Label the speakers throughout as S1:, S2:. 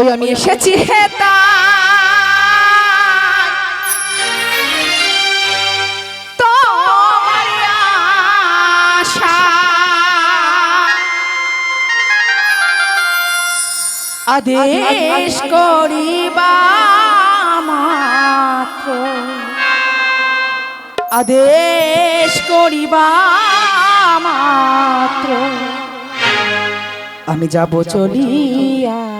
S1: ওই আমি এসেছি হেতা আদেশ করিবা মাত্র আদেশ করিবা মাত্র আমি যাব চলিয়া।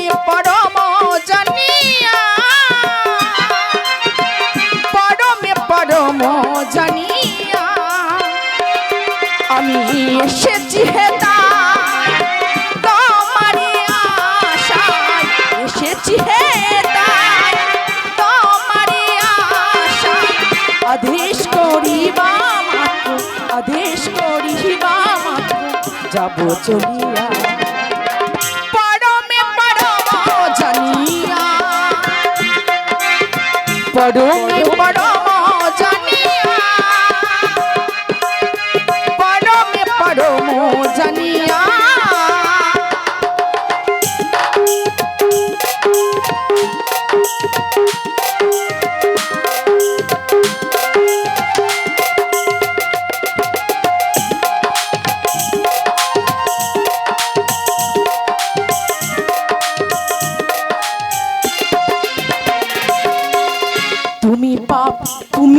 S1: এসেছি হেতা তোমারই আশায় এসেছি হেতা তোমারই আশায়। আদেশ করিবা মাত্র, আদেশ করিবা মাত্র, যাব চলিয়া। পরমে পরম জানিয়া, পরমে পরম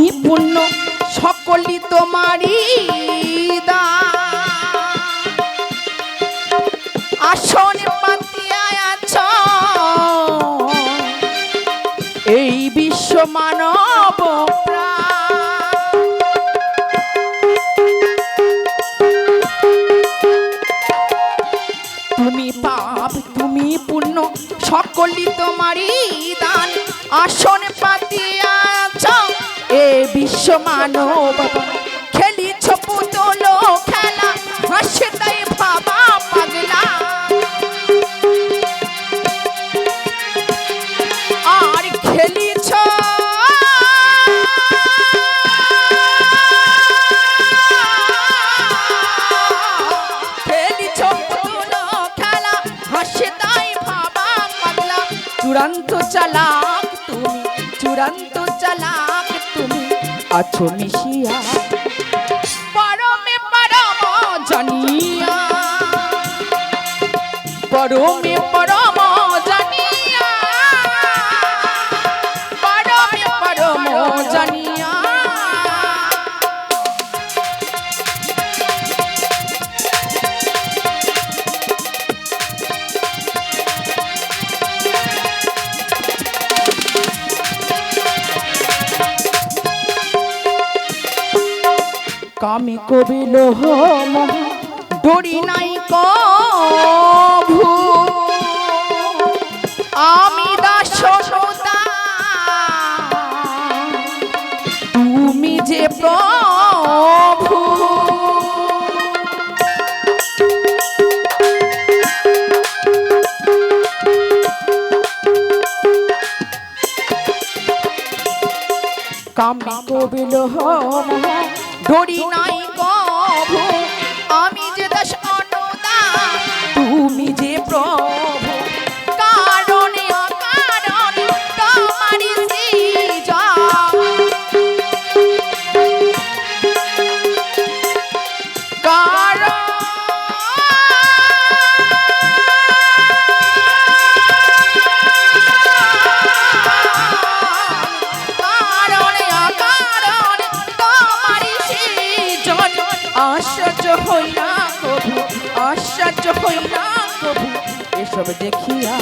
S1: তুমি পুণ্য তোমারই দান। আসন পাতিয়া আছ। এই বিশ্ব মানব তুমি পাপ, তুমি পুণ্য সকলই তোমারই দান। আসন বিশ্ব মানব খেলিছ পুতল খেলা হাসে তাই ভাবা পাগলা। আর খেলিছ খেলিছ পুতুল খেলা হাসে তাই ভাবা পাগলা। চূড়ান্ত চালাক তুমি, চূড়ান্ত চালাক। আছো মিশিয়া। পরমে পরম জানিয়া। পরমে পরম কামে কবিল ডরি নাই কভু। আমি দাসতা তুমি যে প্রভু। কামে কবিল ডরি নাই আশ্চর্য হইলা কভু আশ্চর্য হইলা কভু এসব দেখিয়া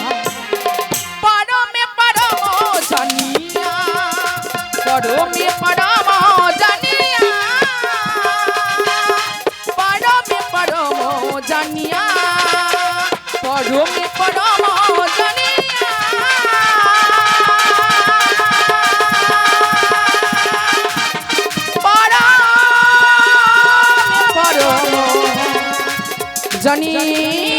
S1: পরমে পরম জানিয়া, পরমে পরম জানিয়া, পরমে পরম জানিয়া, পরমে পরম Johnny. Johnny.